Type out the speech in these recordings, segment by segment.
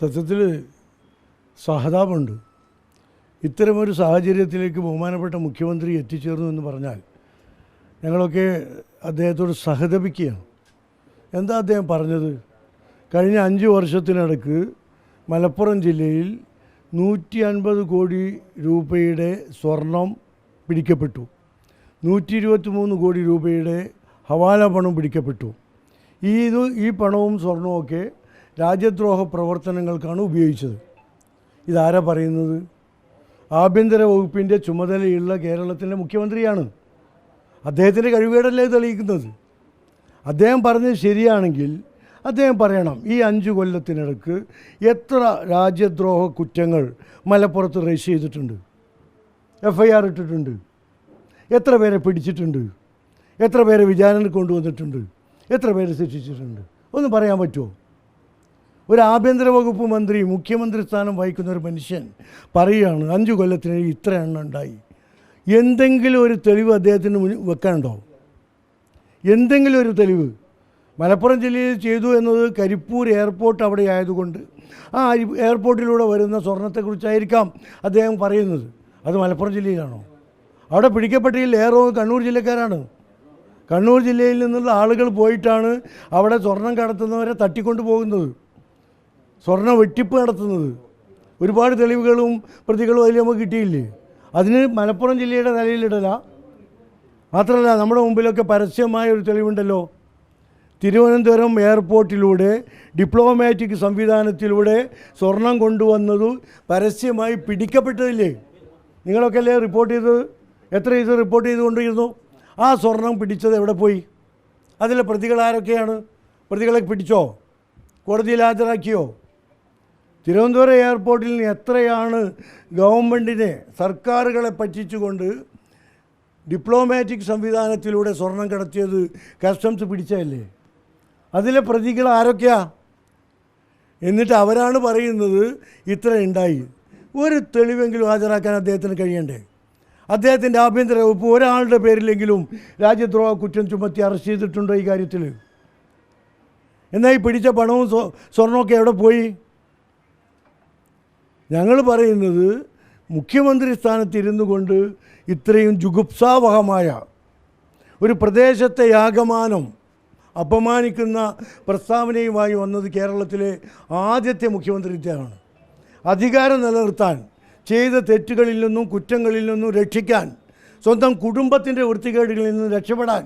സത്യത്തിൽ സഹതാപമുണ്ട്. ഇത്തരമൊരു സാഹചര്യത്തിലേക്ക് ബഹുമാനപ്പെട്ട മുഖ്യമന്ത്രി എത്തിച്ചേർന്നു എന്ന് പറഞ്ഞാൽ ഞങ്ങളൊക്കെ അദ്ദേഹത്തോട് സഹതപിക്കുകയാണ്. എന്താ അദ്ദേഹം പറഞ്ഞത്? കഴിഞ്ഞ അഞ്ച് വർഷത്തിനിടക്ക് മലപ്പുറം ജില്ലയിൽ നൂറ്റി അൻപത് കോടി രൂപയുടെ സ്വർണം പിടിക്കപ്പെട്ടു. നൂറ്റി ഇരുപത്തി മൂന്ന് കോടി രൂപയുടെ ഹവാല പണം പിടിക്കപ്പെട്ടു. ഈ ഈ പണവും സ്വർണവും ഒക്കെ രാജ്യദ്രോഹ പ്രവർത്തനങ്ങൾക്കാണ് ഉപയോഗിച്ചത്. ഇതാരാ പറയുന്നത്? ആഭ്യന്തര വകുപ്പിന്റെ ചുമതലയുള്ള കേരളത്തിന്റെ മുഖ്യമന്ത്രിയാണ്. അദ്ദേഹത്തിന്റെ കഴിവുകേടല്ലേ ഇത് തെളിയിക്കുന്നത്? അദ്ദേഹം പറഞ്ഞത് ശരിയാണെങ്കിൽ അദ്ദേഹം പറയണം ഈ അഞ്ച് കൊല്ലത്തിനിടക്ക് എത്ര രാജ്യദ്രോഹ കുറ്റങ്ങൾ മലപ്പുറത്ത് രജിസ്റ്റർ ചെയ്തിട്ടുണ്ട്? എഫ് ഐ ആർ ഇട്ടിട്ടുണ്ട്. എത്ര പേരെ പിടിച്ചിട്ടുണ്ട്? എത്ര പേരെ വിചാരണ കൊണ്ടുവന്നിട്ടുണ്ട്? എത്ര പേരെ ശിക്ഷിച്ചിട്ടുണ്ട്? ഒന്നും പറയാൻ പറ്റുമോ? ഒരു ആഭ്യന്തര വകുപ്പ് മന്ത്രി മുഖ്യമന്ത്രി സ്ഥാനം വഹിക്കുന്ന ഒരു മനുഷ്യൻ പറയുകയാണ് അഞ്ചു കൊല്ലത്തിന് ഇത്ര എണ്ണം ഉണ്ടായി. എന്തെങ്കിലും ഒരു തെളിവ് അദ്ദേഹത്തിന് വെക്കാനുണ്ടോ? എന്തെങ്കിലും ഒരു തെളിവ്? മലപ്പുറം ജില്ലയിൽ ചെയ്തു എന്നത് കരിപ്പൂർ എയർപോർട്ട് അവിടെ ആയതുകൊണ്ട് ആ എയർപോർട്ടിലൂടെ വരുന്ന സ്വർണത്തെക്കുറിച്ചായിരിക്കാം അദ്ദേഹം പറയുന്നത്. അത് മലപ്പുറം ജില്ലയിലാണോ? അവിടെ പിടിക്കപ്പെട്ടില്ല ഏറോ കണ്ണൂർ ജില്ലക്കാരാണ്. കണ്ണൂർ ജില്ലയിൽ നിന്നുള്ള ആളുകൾ പോയിട്ടാണ് അവിടെ സ്വർണം കടത്തുന്നവരെ തട്ടിക്കൊണ്ടു പോകുന്നത് സ്വർണ വെട്ടിപ്പ് നടത്തുന്നത്. ഒരുപാട് തെളിവുകളും പ്രതികളും അതിൽ നമുക്ക് കിട്ടിയില്ലേ? അതിന് മലപ്പുറം ജില്ലയുടെ തലയിലിടല. മാത്രമല്ല നമ്മുടെ മുമ്പിലൊക്കെ പരസ്യമായ ഒരു തെളിവുണ്ടല്ലോ. തിരുവനന്തപുരം എയർപോർട്ടിലൂടെ ഡിപ്ലോമാറ്റിക് സംവിധാനത്തിലൂടെ സ്വർണം കൊണ്ടുവന്നത് പരസ്യമായി പിടിക്കപ്പെട്ടതില്ലേ? നിങ്ങളൊക്കെ അല്ലേ റിപ്പോർട്ട് ചെയ്തത്? എത്ര ഇത് റിപ്പോർട്ട് ചെയ്തുകൊണ്ടിരുന്നു? ആ സ്വർണം പിടിച്ചത് എവിടെ പോയി? അതിലെ പ്രതികൾ ആരൊക്കെയാണ്? പ്രതികളെ പിടിച്ചോ? കോടതിയിൽ ഹാജരാക്കിയോ? തിരുവനന്തപുരം എയർപോർട്ടിൽ എത്രയാണ് ഗവൺമെന്റിനെ സർക്കാരുകളെ പറ്റിച്ചുകൊണ്ട് ഡിപ്ലോമാറ്റിക് സംവിധാനത്തിലൂടെ സ്വർണം കടത്തിയത് കസ്റ്റംസ് പിടിച്ചതല്ലേ? അതിലെ പ്രതികൾ ആരൊക്കെയാ? എന്നിട്ട് അവരാണ് പറയുന്നത് ഇത്ര ഉണ്ടായി. ഒരു തെളിവെങ്കിലും ഹാജരാക്കാൻ അദ്ദേഹത്തിന് കഴിയണ്ടേ? അദ്ദേഹത്തിന്റെ ആഭ്യന്തര വകുപ്പ് ഒരാളുടെ പേരിലെങ്കിലും രാജ്യദ്രോഹ കുറ്റം ചുമത്തി അറസ്റ്റ് ചെയ്തിട്ടുണ്ടോ ഈ കാര്യത്തിൽ? എന്നാൽ ഈ പിടിച്ച പണവും സ്വ- സ്വർണമൊക്കെ എവിടെ പോയി? ഞങ്ങൾ പറയുന്നത് മുഖ്യമന്ത്രി സ്ഥാനത്തിരുന്നു കൊണ്ട് ഇത്രയും ജുഗുപ്സാവഹമായ ഒരു പ്രദേശത്തെ യാഗമാനം അപമാനിക്കുന്ന പ്രസ്താവനയുമായി വന്നത് കേരളത്തിലെ ആദ്യത്തെ മുഖ്യമന്ത്രി ഇദ്ദേഹമാണ് അധികാരം നിലനിർത്താൻ ചെയ്ത തെറ്റുകളിൽ നിന്നും കുറ്റങ്ങളിൽ നിന്നും രക്ഷിക്കാൻ സ്വന്തം കുടുംബത്തിന്റെ വൃത്തികേടുകളിൽ നിന്നും രക്ഷപ്പെടാൻ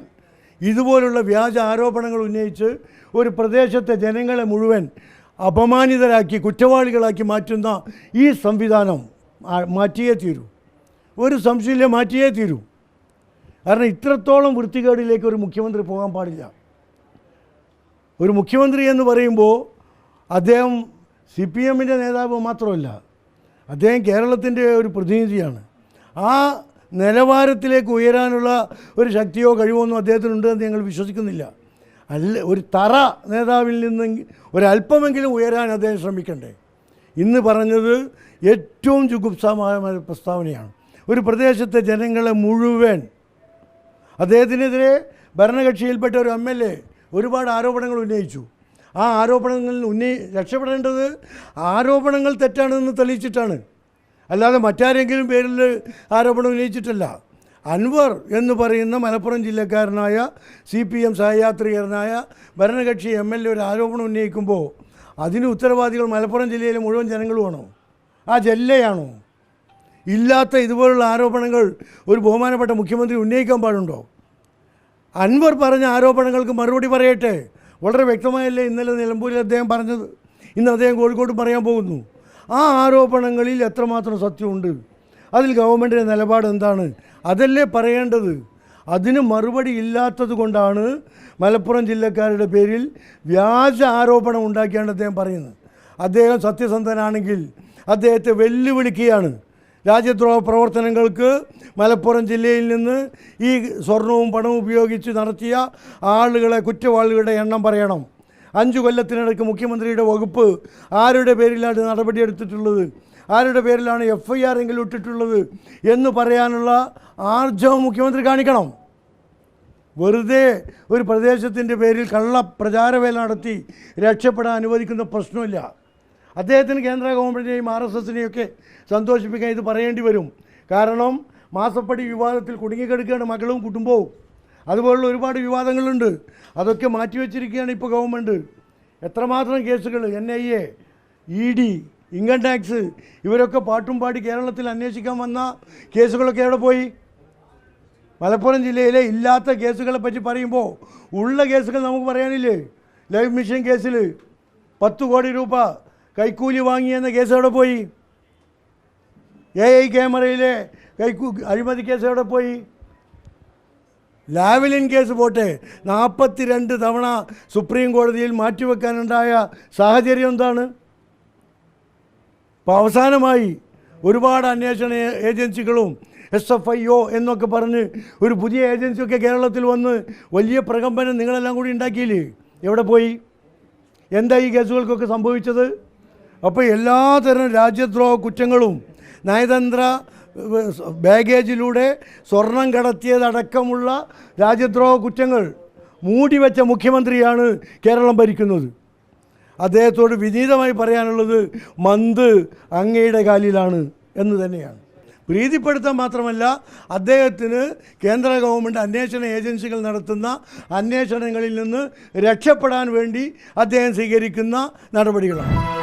ഇതുപോലുള്ള വ്യാജ ആരോപണങ്ങൾ ഉന്നയിച്ച് ഒരു പ്രദേശത്തെ ജനങ്ങളെ മുഴുവൻ അപമാനിതരാക്കി കുറ്റവാളികളാക്കി മാറ്റുന്ന ഈ സംവിധാനം മാറ്റിയേ തീരൂ. ഒരു സംശയമില്ല മാറ്റിയേ തീരൂ. കാരണം ഇത്രത്തോളം വൃത്തികേടിലേക്ക് ഒരു മുഖ്യമന്ത്രി പോകാൻ പാടില്ല. ഒരു മുഖ്യമന്ത്രി എന്ന് പറയുമ്പോൾ അദ്ദേഹം സി പി എമ്മിന്റെ നേതാവ് മാത്രമല്ല അദ്ദേഹം കേരളത്തിന്റെ ഒരു പ്രതിനിധിയാണ്. ആ നിലവാരത്തിലേക്ക് ഉയരാനുള്ള ഒരു ശക്തിയോ കഴിവോ ഒന്നും അദ്ദേഹത്തിനുണ്ടെന്ന് ഞങ്ങൾ വിശ്വസിക്കുന്നില്ല. അല്ല ഒരു തറ നേതാവിൽ നിന്ന് ഒരല്പമെങ്കിലും ഉയരാൻ അദ്ദേഹം ശ്രമിക്കണ്ടേ? ഇന്ന് പറഞ്ഞത് ഏറ്റവും ജുഗുപ്സമായ പ്രസ്താവനയാണ്. ഒരു പ്രദേശത്തെ ജനങ്ങളെ മുഴുവൻ അദ്ദേഹത്തിനെതിരെ ഭരണകക്ഷിയിൽപ്പെട്ട ഒരു എം എൽ എ ഒരുപാട് ആരോപണങ്ങൾ ഉന്നയിച്ചു. ആ ആരോപണങ്ങളിൽ ഉന്നയി രക്ഷപ്പെടേണ്ടത് ആരോപണങ്ങൾ തെറ്റാണെന്ന് തെളിയിച്ചിട്ടാണ്. അല്ലാതെ മറ്റാരെങ്കിലും പേരിൽ ആരോപണം ഉന്നയിച്ചിട്ടല്ല. അൻവർ എന്ന് പറയുന്ന മലപ്പുറം ജില്ലക്കാരനായ സി പി എം സഹയാത്രികരനായ ഭരണകക്ഷി എം എൽ എ ഒരു ആരോപണം ഉന്നയിക്കുമ്പോൾ അതിന് ഉത്തരവാദികൾ മലപ്പുറം ജില്ലയിലെ മുഴുവൻ ജനങ്ങളുമാണോ? ആ ജില്ലയാണോ? ഇല്ലാത്ത ഇതുപോലുള്ള ആരോപണങ്ങൾ ഒരു ബഹുമാനപ്പെട്ട മുഖ്യമന്ത്രി ഉന്നയിക്കാൻ പാടുണ്ടോ? അൻവർ പറഞ്ഞ ആരോപണങ്ങൾക്ക് മറുപടി പറയട്ടെ. വളരെ വ്യക്തമായല്ലേ ഇന്നലെ നിലമ്പൂരിൽ അദ്ദേഹം പറഞ്ഞത്? ഇന്ന് അദ്ദേഹം കോഴിക്കോട് പറയാൻ പോകുന്നു. ആ ആരോപണങ്ങളിൽ എത്രമാത്രം സത്യമുണ്ട്? അതിൽ ഗവൺമെന്റിന്റെ നിലപാട് എന്താണ്? അതല്ലേ പറയേണ്ടത്? അതിന് മറുപടി ഇല്ലാത്തത് കൊണ്ടാണ് മലപ്പുറം ജില്ലക്കാരുടെ പേരിൽ വ്യാജ ആരോപണം ഉണ്ടാക്കിയാണ് അദ്ദേഹം പറയുന്നത്. അദ്ദേഹം സത്യസന്ധനാണെങ്കിൽ അദ്ദേഹത്തെ വെല്ലുവിളിക്കുകയാണ്. രാജ്യദ്രോഹ പ്രവർത്തനങ്ങൾക്ക് മലപ്പുറം ജില്ലയിൽ നിന്ന് ഈ സ്വർണവും പണവും ഉപയോഗിച്ച് നടത്തിയ ആളുകളെ കുറ്റവാളികളുടെ എണ്ണം പറയണം. അഞ്ചു കൊല്ലത്തിനിടയ്ക്ക് മുഖ്യമന്ത്രിയുടെ വകുപ്പ് ആരുടെ പേരിലാണ് നടപടിയെടുത്തിട്ടുള്ളത് ആരുടെ പേരിലാണ് എഫ് ഐ ആർ എങ്കിലും ഇട്ടിട്ടുള്ളത് എന്ന് പറയാനുള്ള ആർജവം മുഖ്യമന്ത്രി കാണിക്കണം. വെറുതെ ഒരു പ്രദേശത്തിന്റെ പേരിൽ കള്ള പ്രചാരവേല നടത്തി രക്ഷപ്പെടാൻ അനുവദിക്കുന്ന പ്രശ്നമില്ല. അദ്ദേഹത്തിന് കേന്ദ്ര ഗവൺമെന്റിനെയും ആർ എസ് എസിനെയും ഒക്കെ സന്തോഷിപ്പിക്കാൻ ഇത് പറയേണ്ടി വരും. കാരണം മാസപ്പടി വിവാദത്തിൽ കുടുങ്ങിക്കിടക്കുകയാണ് മകളും കുടുംബവും. അതുപോലുള്ള ഒരുപാട് വിവാദങ്ങളുണ്ട്. അതൊക്കെ മാറ്റിവെച്ചിരിക്കുകയാണ് ഇപ്പോൾ ഗവൺമെന്റ് എത്രമാത്രം കേസുകൾ N I A E D income tax ഇവരൊക്കെ പാട്ടും പാടി കേരളത്തിൽ അന്വേഷിക്കാൻ വന്ന കേസുകളൊക്കെ എവിടെ പോയി? മലപ്പുറം ജില്ലയിലെ ഇല്ലാത്ത കേസുകളെ പറ്റി പറയുമ്പോൾ ഉള്ള കേസുകൾ നമുക്ക് പറയാനില്ലേ? ലൈഫ് മിഷൻ കേസിൽ പത്ത് കോടി രൂപ കൈക്കൂലി വാങ്ങിയെന്ന കേസ് എവിടെ പോയി? എ ഐ ക്യാമറയിലെ കൈക്കൂ അഴിമതി കേസ് എവിടെ പോയി? ലാവലിൻ കേസ് പോട്ടെ. നാൽപ്പത്തി രണ്ട് തവണ സുപ്രീം കോടതിയിൽ മാറ്റിവെക്കാനുണ്ടായ സാഹചര്യം എന്താണ്? അപ്പോൾ അവസാനമായി ഒരുപാട് അന്വേഷണ ഏജൻസികളും എസ് എഫ് ഐ ഒ എന്നൊക്കെ പറഞ്ഞ് ഒരു പുതിയ ഏജൻസിയൊക്കെ കേരളത്തിൽ വന്ന് വലിയ പ്രകമ്പനം നിങ്ങളെല്ലാം കൂടി ഉണ്ടാക്കിയില്ലേ? എവിടെ പോയി? എന്താ ഈ കേസുകൾക്കൊക്കെ സംഭവിച്ചത്? അപ്പോൾ എല്ലാതരം രാജ്യദ്രോഹ കുറ്റങ്ങളും നയതന്ത്ര ബാഗേജിലൂടെ സ്വർണം കടത്തിയതടക്കമുള്ള രാജ്യദ്രോഹ കുറ്റങ്ങൾ മൂടിവെച്ച മുഖ്യമന്ത്രിയാണ് കേരളം ഭരിക്കുന്നത്. അദ്ദേഹത്തോട് വിനീതമായി പറയാനുള്ളത് മന്ത് അങ്ങയുടെ കാലിലാണ് എന്ന് തന്നെയാണ്. പ്രീതിപ്പെടുത്താൻ മാത്രമല്ല അദ്ദേഹത്തിന് കേന്ദ്ര ഗവൺമെന്റ് അന്വേഷണ ഏജൻസികൾ നടത്തുന്ന അന്വേഷണങ്ങളിൽ നിന്ന് രക്ഷപ്പെടാൻ വേണ്ടി അദ്ദേഹം സ്വീകരിക്കുന്ന നടപടികളാണ്.